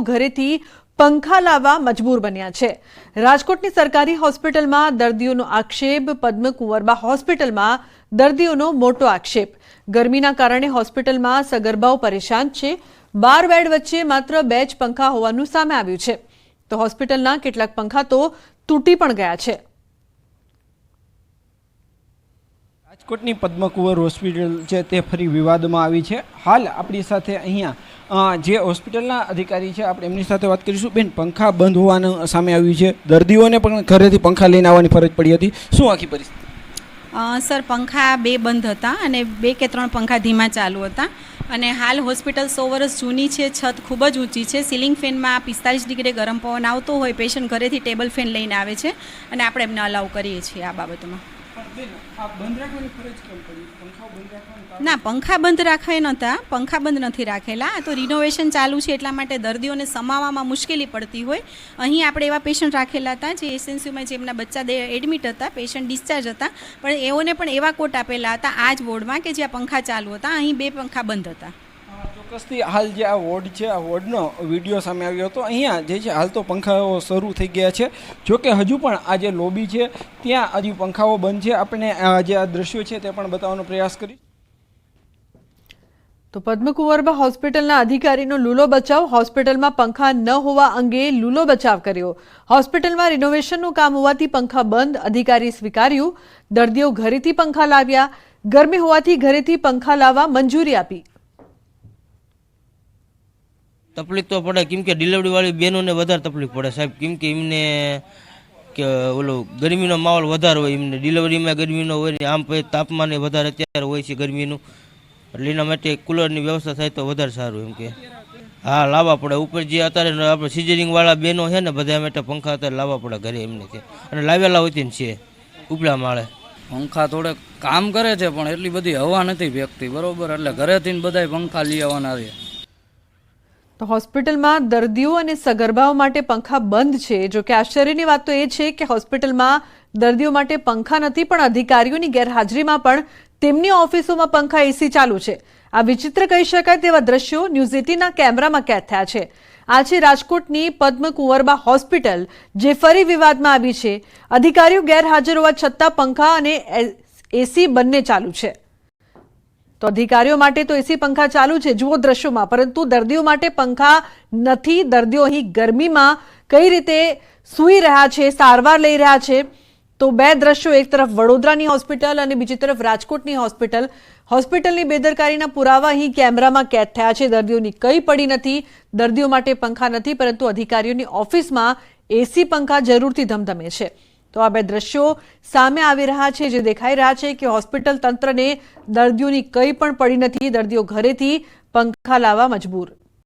દર્દીઓ ઘરેથી પંખા લાવવા મજબૂર બન્યા છે. રાજકોટની સરકારી હોસ્પિટલમાં દર્દીઓનો આક્ષેપ, પદ્મકુંવરબા હોસ્પિટલમાં દર્દીઓનો મોટો આક્ષેપ. ગરમીના કારણે હોસ્પિટલમાં સગર્ભાઓ પરેશાન છે. બાર બેડ વચ્ચે માત્ર બે જ પંખા હોવાનું સામે આવ્યું છે. તો હોસ્પિટલના કેટલાક પંખા તો તૂટી પણ ગયા છે. રાજકોટની પદ્મકુંવર હોસ્પિટલ છે તે ફરી વિવાદમાં આવી છે. હાલ આપણી સાથે અહીંયા જે હોસ્પિટલના અધિકારી છે, આપણે એમની સાથે વાત કરીશું. બેન, પંખા બંધ હોવાનું સામે આવ્યું છે. દર્દીઓને પણ ઘરેથી પંખા લઈને આવવાની ફરજ પડી હતી. શું આખી પરિસ્થિતિ? સર, પંખા બે બંધ હતા અને બે કે ત્રણ પંખા ધીમા ચાલુ હતા. અને હાલ હોસ્પિટલ સો વર્ષ જૂની છે, છત ખૂબ જ ઊંચી છે. સિલિંગ ફેનમાં પિસ્તાલીસ ડિગ્રી ગરમ પવન આવતો હોય, પેશન્ટ ઘરેથી ટેબલ ફેન લઈને આવે છે. અને આપણે એમને અલાઉ કરીએ છીએ આ બાબતમાં. ના, પંખા બંધ રાખવા નહોતા. પંખા બંધ નથી રાખેલા. આ તો રિનોવેશન ચાલુ છે એટલા માટે દર્દીઓને સમાવવામાં મુશ્કેલી પડતી હોય. અહીં આપણે એવા પેશન્ટ રાખેલા હતા જે એસએનસીયુમાં જેમના બચ્ચા એડમિટ હતા પેશન્ટ ડિસ્ચાર્જ હતા. પણ એઓને પણ એવા કોટ આપેલા હતા આ જ વોર્ડમાં કે જ્યાં પંખા ચાલુ હતા. અહીં બે પંખા બંધ હતા. ચોક્કસથી હાલ જે આ વોર્ડ છે, આ વોર્ડનો વીડિયો સામે આવ્યો હતો, અહીંયા જે છે, હાલ તો પંખાઓ શરૂ થઈ ગયા છે. જોકે હજુ પણ આ જે લોબી છે, ત્યાં હજુ પંખાઓ બંધ છે. આપણે જે આ દ્રશ્યો છે, તે પણ બતાવવાનો પ્રયાસ કરીશ. તો પદ્મકુંવરબા હોસ્પિટલના અધિકારીનો લૂલો બચાવ, હોસ્પિટલમાં પંખા ન હોવા અંગે લૂલો બચાવ કર્યો. હોસ્પિટલમાં રિનોવેશનનું કામ હોવાથી પંખા બંધ, અધિકારી સ્વીકાર્યું. દર્દીઓ ઘરેથી પંખા લાવ્યા. ગરમી હોવાથી ઘરેથી પંખા લાવવા મંજૂરી આપી. તકલીફ તો પડે. કેમ કે ડિલિવરીવાળી બહેનોને વધારે તકલીફ પડે સાહેબ. કેમ કે એમને કે ઓલો ગરમીનો માહોલ વધારે હોય. એમને ડિલિવરીમાં ગરમીનો હોય આમ પછી તાપમાન વધારે અત્યારે હોય છે ગરમીનું. એટલે એના માટે કુલરની વ્યવસ્થા થાય તો વધારે સારું એમ કે. હા, લાવવા પડે. ઉપર જે અત્યારે આપણે સિઝરિંગવાળા બહેનો છે ને બધા માટે પંખા અત્યારે લાવવા પડે ઘરે એમને છે. અને લાવેલા હોય છે ઉપલા માળે. પંખા થોડે કામ કરે છે, પણ એટલી બધી હવા નથી ફેંકતી. બરોબર? એટલે ઘરેથી ને બધાય પંખા લઈ આવવાના છે. તો હોસ્પિટલમાં દર્દીઓ અને સગર્ભાઓ માટે પંખા બંધ છે. જો કે આશ્ચર્યની વાત તો એ છે કે હોસ્પિટલમાં દર્દીઓ માટે પંખા નથી, પણ અધિકારીઓની ગેરહાજરીમાં પણ તેમની ઓફિસોમાં પંખા એસી ચાલુ છે. આ વિચિત્ર કહી શકાય તેવા દ્રશ્યો ન્યૂઝ એટીના કેમેરામાં કેદ થયા છે. આ છે રાજકોટની પદ્મકુંવરબા હોસ્પિટલ, જે ફરી વિવાદમાં આવી છે. અધિકારીઓ ગેરહાજર હોવા છતાં પંખા અને એસી બંને ચાલુ છે. તો અધિકારીઓ માટે તો એસી પંખા ચાલુ છે. જુઓ દ્રશ્યોમાં. પરંતુ દર્દીઓ માટે પંખા નથી. દર્દીઓ અહીં ગરમીમાં કઈ રીતે સૂઈ રહ્યા છે, સારવાર લઈ રહ્યા છે? તો બે દ્રશ્યો. એક તરફ વડોદરાની હોસ્પિટલ અને બીજી તરફ રાજકોટની હોસ્પિટલ. હોસ્પિટલની બેદરકારીના પુરાવા અહીં કેમેરામાં કેદ થયા છે. દર્દીઓની કઈ પડી નથી. દર્દીઓ માટે પંખા નથી, પરંતુ અધિકારીઓની ઓફિસમાં એસી પંખા જરૂરથી ધમધમે છે. તો આ બે દ્રશ્યો સામે આવી રહ્યા છે, જે દેખાઈ રહ્યા છે કે હોસ્પિટલ તંત્રને દર્દીઓની કંઈ પણ પડી નથી, દર્દીઓ ઘરેથી પંખા લાવવા મજબૂર.